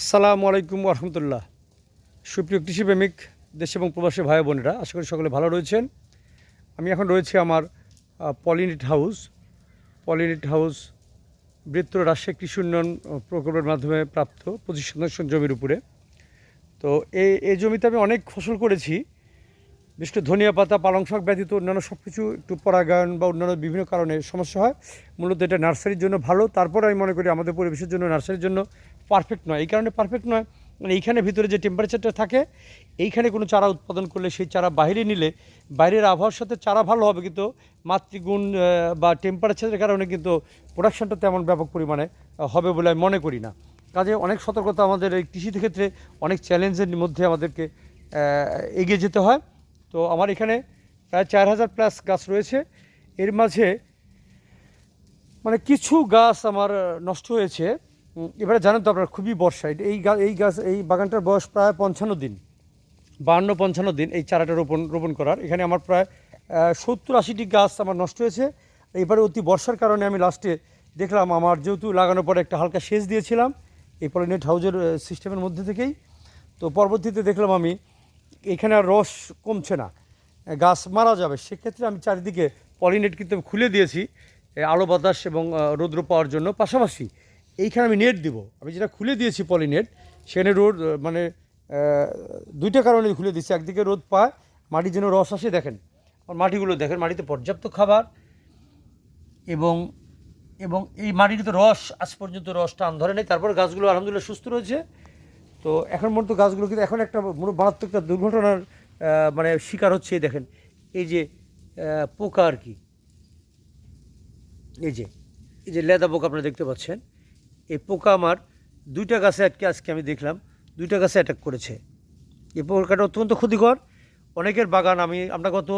আসসালামু আলাইকুম রহমতুল্লাহ সুপ্রিয় কৃষিপ্রেমিক, দেশ এবং প্রবাসী ভাই বোনেরা, আশা করি সকলে ভালো রয়েছেন। আমি এখন রয়েছি আমার পলিনিট হাউস। পলিনিট হাউস বৃত্ত রাজশাহী কৃষি উন্নয়ন প্রকল্পের মাধ্যমে প্রাপ্ত পঁচিশ শতাংশ জমির উপরে। তো এই এই জমিতে আমি অনেক ফসল করেছি। বিশেষ করে ধনিয়া পাতা, পালং শাক ব্যতীত অন্যান্য সব কিছু একটু পরাগায়ন বা অন্যান্য বিভিন্ন কারণে সমস্যা হয়। মূলত এটা নার্সারির জন্য ভালো। তারপরে আমি মনে করি আমাদের পরিবেশের জন্য নার্সারির জন্য পারফেক্ট নয়। এই কারণে পারফেক্ট নয়। মানে এইখানে ভিতরে যে টেম্পারেচারটা থাকে, এইখানে কোনো চারা উৎপাদন করলে সেই চারা বাইরে নিলে বাইরের আবহাওয়ার সাথে চারা ভালো হবে, কিন্তু মাতৃগুণ বা টেম্পারেচারের কারণে কিন্তু প্রোডাকশনটা তেমন ব্যাপক পরিমাণে হবে বলে আমি মনে করি না। কাজে অনেক সতর্কতা আমাদের এই কৃষির ক্ষেত্রে অনেক চ্যালেঞ্জের মধ্যে আমাদেরকে এগিয়ে যেতে হয়। তো আমার এখানে প্রায় চার হাজার প্লাস গাছ রয়েছে। এর মাঝে মানে কিছু গাছ আমার নষ্ট হয়েছে। এবারে জানেন তো আপনারা, খুবই বর্ষা। এই এই গাছ এই বাগানটার বয়স প্রায় পঞ্চান্ন দিন। বাহান্ন পঞ্চান্ন দিন এই চারাটা রোপণ রোপণ করার। এখানে আমার প্রায় সত্তর আশিটি গাছ আমার নষ্ট হয়েছে। এবারে অতি বর্ষার কারণে আমি লাস্টে দেখলাম, আমার যেহেতু লাগানোর পরে একটা হালকা সেচ দিয়েছিলাম, এই পরে নেট হাউজের সিস্টেমের মধ্যে থেকেই। তো পরবর্তীতে দেখলাম আমি এখানে আর রস কমছে না। গাছ মারা যাবে। সেক্ষেত্রে আমি চারিদিকে পলিনেট কিন্তু খুলে দিয়েছি আলো বাতাস এবং রৌদ্র পাওয়ার জন্য। পাশাপাশি এইখানে আমি নেট দিব। আমি যেটা খুলে দিয়েছি পলিনেট, সেখানে রোদ মানে দুইটা কারণে খুলে দিয়েছি। একদিকে রোদ পায়, মাটির যেন রস আসে, দেখেন। মাটিগুলো দেখেন, মাটিতে পর্যাপ্ত খাবার এবং এবং এই মাটিতে তো রস, আজ পর্যন্ত রস টান ধরে নেই। তারপর গাছগুলো আলহামদুলিল্লাহ সুস্থ রয়েছে। তো এখন মূলত গাছগুলো কিন্তু এখন একটা মারাত্মক একটা দুর্ঘটনার মানে শিকার হচ্ছে দেখেন। এই যে পোকা আর কি। এই যে এই যে লেদা পোকা আপনারা দেখতে পাচ্ছেন। এই পোকা আমার দুইটা গাছে আটকে, আজকে আমি দেখলাম, দুইটা গাছে অ্যাটাক করেছে। এই পোকাটা অত্যন্ত ক্ষতিকর। অনেকের বাগান, আমি, আমরা গত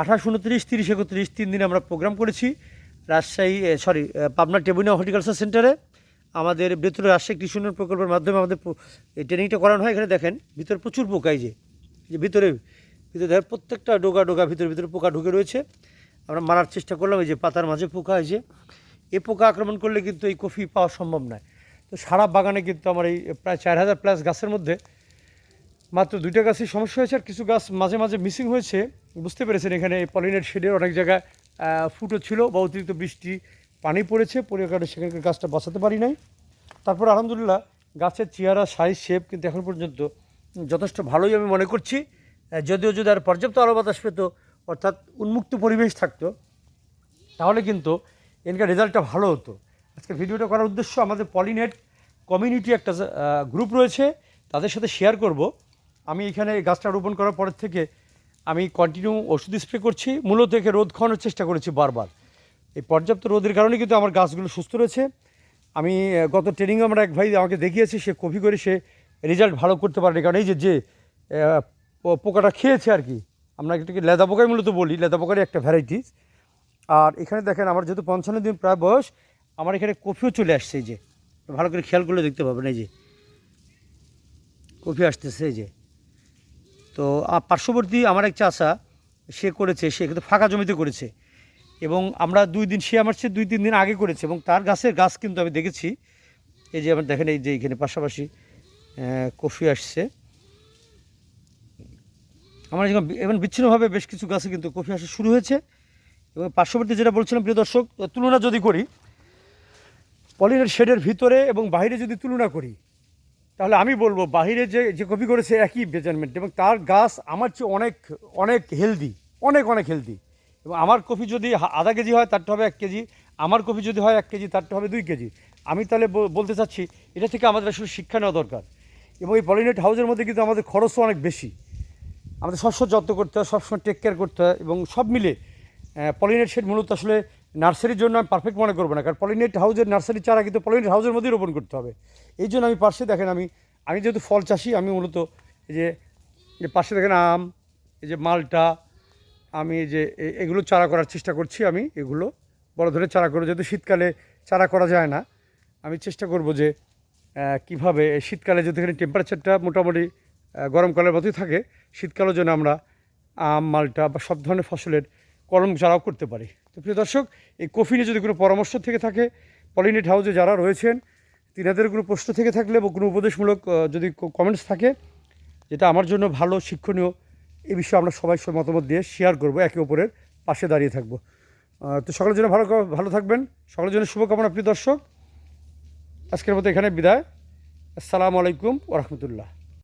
আঠাশ, উনত্রিশ, তিরিশ, একত্রিশ, তিন দিন আমরা প্রোগ্রাম করেছি। রাজশাহী সরি পাবনা টেবুনা হর্টিকালচার সেন্টারে। আমাদের ভেতরে রাজশাহী কৃষি উন্নয়ন প্রকল্পের মাধ্যমে আমাদের ট্রেনিংটা করানো হয়। এখানে দেখেন, ভিতরে প্রচুর পোকা এই যে ভিতরে ভিতরে দেখেন প্রত্যেকটা ডোগা ডোগা ভিতরে ভিতরে পোকা ঢুকে রয়েছে। আমরা মারার চেষ্টা করলাম, এই যে পাতার মাঝে পোকা এই যে। এই পোকা আক্রমণ করলে কিন্তু এই কফি পাওয়া সম্ভব নয়। তো সারা বাগানে কিন্তু আমার এই প্রায় চার হাজার প্লাস গাছের মধ্যে মাত্র দুইটা গাছের সমস্যা হয়েছে, আর কিছু গাছ মাঝে মাঝে মিসিং হয়েছে। বুঝতে পেরেছেন, এখানে পলিনেট শেডের অনেক জায়গায় ফুটো ছিল বা অতিরিক্ত বৃষ্টি পানি পড়েছে পরে কারণে সেখানকার গাছটা বাঁচাতে পারি নাই। তারপর আলহামদুলিল্লাহ গাছের চেহারা সাইজ শেপ কিন্তু এখন পর্যন্ত যথেষ্ট ভালোই আমি মনে করছি। যদিও যদি আর পর্যাপ্ত আলো বাতাস পেত, অর্থাৎ উন্মুক্ত পরিবেশ থাকতো, তাহলে কিন্তু এনকার রেজাল্টটা ভালো হতো। আজকে ভিডিওটা করার উদ্দেশ্য আমাদের পলিনেট কমিউনিটি একটা গ্রুপ রয়েছে, তাদের সাথে শেয়ার করব। আমি এখানে গাছটা রোপণ করার পরের থেকে আমি কন্টিনিউ ওষুধ স্প্রে করছি। মূলত একে রোদ খাওয়ানোর চেষ্টা করেছি বারবার। এই পর্যাপ্ত রোদের কারণে কিন্তু আমার গাছগুলো সুস্থ রয়েছে। আমি গত ট্রেনিংয়ে আমরা এক ভাই আমাকে দেখিয়েছি, সে কপি করে সে রেজাল্ট ভালো করতে পারেনি। কারণ এই যে যে পোকাটা খেয়েছে আর কি, আমরা এটাকে লেদা পোকাই মূলত বলি, লেদা পোকারই একটা ভ্যারাইটিস আর এখানে দেখেন, আমার যেহেতু পঞ্চান্ন দিন প্রায় বয়স, আমার এখানে কফিও চলে আসছে এই যে। ভালো করে খেয়াল করলে দেখতে পাবেন এই যে। কফি আসতেছে এই যে। তো পার্শ্ববর্তী আমার এক চাষা সে করেছে, সে কিন্তু ফাঁকা জমিতে করেছে। এবং আমরা দুই দিন, সে আমার চেয়ে দুই, তিন দিন আগে করেছে এবং তার গাছের গাছ কিন্তু আমি দেখেছি। এই যে আমার দেখেন এই যে এখানে পাশাপাশি কফি আসছে। আমার যখন এবং বিচ্ছিন্নভাবে বেশ কিছু গাছে কিন্তু কফি আসা শুরু হয়েছে। এবং পার্শ্ববর্তী যেটা বলছিলাম, প্রিয় দর্শক তুলনা যদি করি, পলিনের শেডের ভিতরে এবং বাইরে যদি তুলনা করি, তাহলে আমি বলব বাইরে যে যে কপি করেছে একই মেজারমেন্ট এবং তার গাছ আমার চেয়ে অনেক অনেক হেলদি অনেক অনেক হেলদি এবং আমার কপি যদি আধা কেজি হয়, তারটা হবে এক কেজি। আমার কপি যদি হয় এক কেজি, তারটা হবে দুই কেজি। আমি তাহলে বলতে চাচ্ছি, এটা থেকে আমাদের আসলে শিক্ষা নেওয়া দরকার। এবং এই পলিনেট হাউসের মধ্যে কিন্তু আমাদের খরচও অনেক বেশি। আমাদের শস্য যত্ন করতে হয়, সবসময় টেক কেয়ার করতে হয় এবং সব মিলে পলিনেট শেড মূলত আসলে নার্সারির জন্য আমি পারফেক্ট মনে করব না। কারণ পলিনেট হাউসের নার্সারি চারা কিন্তু পলিনেট হাউসের মধ্যেই রোপণ করতে হবে। এই জন্য আমি পাশে দেখেন আমি আমি যেহেতু ফল চাষি, আমি মূলত এই যে যে পাশে দেখেন আম, এই যে মালটা আমি যে এগুলো চারা করার চেষ্টা করছি আমি, এগুলো বড় ধরে চারা করব, যেহেতু শীতকালে চারা করা যায় না। আমি চেষ্টা করব যে কীভাবে শীতকালে যদি এখানে টেম্পারেচারটা মোটামুটি গরমকালের মতোই থাকে শীতকালের জন্য আমরা আম, মালটা বা সব ধরনের ফসলের কলম চারাও করতে পারি। তো প্রিয় দর্শক, এই কফি নিয়ে যদি কোনো পরামর্শ থেকে থাকে, পলিনেট হাউসে যারা রয়েছেন, তিনাদের কোনো প্রশ্ন থেকে থাকলে বা কোনো উপদেশমূলক যদি কমেন্টস থাকে, যেটা আমার জন্য ভালো, শিক্ষণীয় এই বিষয়ে আমরা সবাই সব মতামত দিয়ে শেয়ার করব, একে অপরের পাশে দাঁড়িয়ে থাকব। তো সকলের জন্য ভালো ভালো থাকবেন। সকলের জন্য শুভকামনা প্রিয় দর্শক। আজকের মতো এখানে বিদায়। আসসালামু আলাইকুম ওরহমতুল্লাহ